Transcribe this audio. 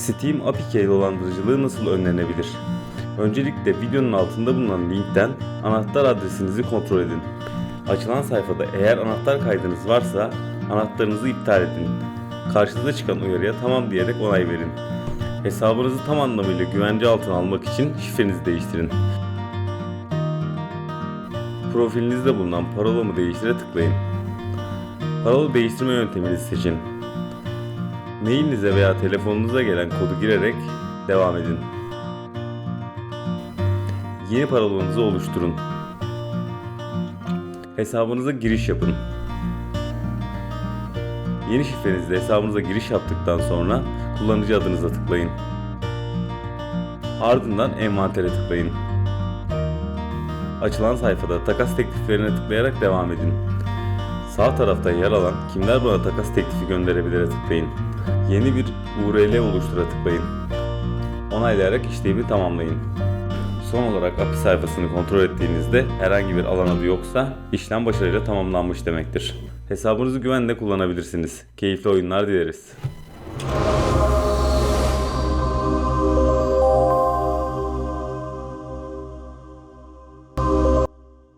Steam APK dolandırıcılığı nasıl önlenebilir? Öncelikle videonun altında bulunan linkten anahtar adresinizi kontrol edin. Açılan sayfada eğer anahtar kaydınız varsa anahtarınızı iptal edin. Karşınıza çıkan uyarıya tamam diyerek onay verin. Hesabınızı tam anlamıyla güvence altına almak için şifrenizi değiştirin. Profilinizde bulunan parola mı değiştire tıklayın. Parola değiştirme yönteminizi seçin. Mailinize veya telefonunuza gelen kodu girerek devam edin. Yeni parolanızı oluşturun. Hesabınıza giriş yapın. Yeni şifrenizle hesabınıza giriş yaptıktan sonra kullanıcı adınıza tıklayın. Ardından envantere tıklayın. Açılan sayfada takas tekliflerine tıklayarak devam edin. Sağ tarafta yer alan kimler bana takas teklifi gönderebilir'e tıklayın. Yeni bir URL oluştura tıklayın. Onaylayarak işlemi tamamlayın. Son olarak API sayfasını kontrol ettiğinizde herhangi bir alan adı yoksa işlem başarıyla tamamlanmış demektir. Hesabınızı güvenle kullanabilirsiniz. Keyifli oyunlar dileriz.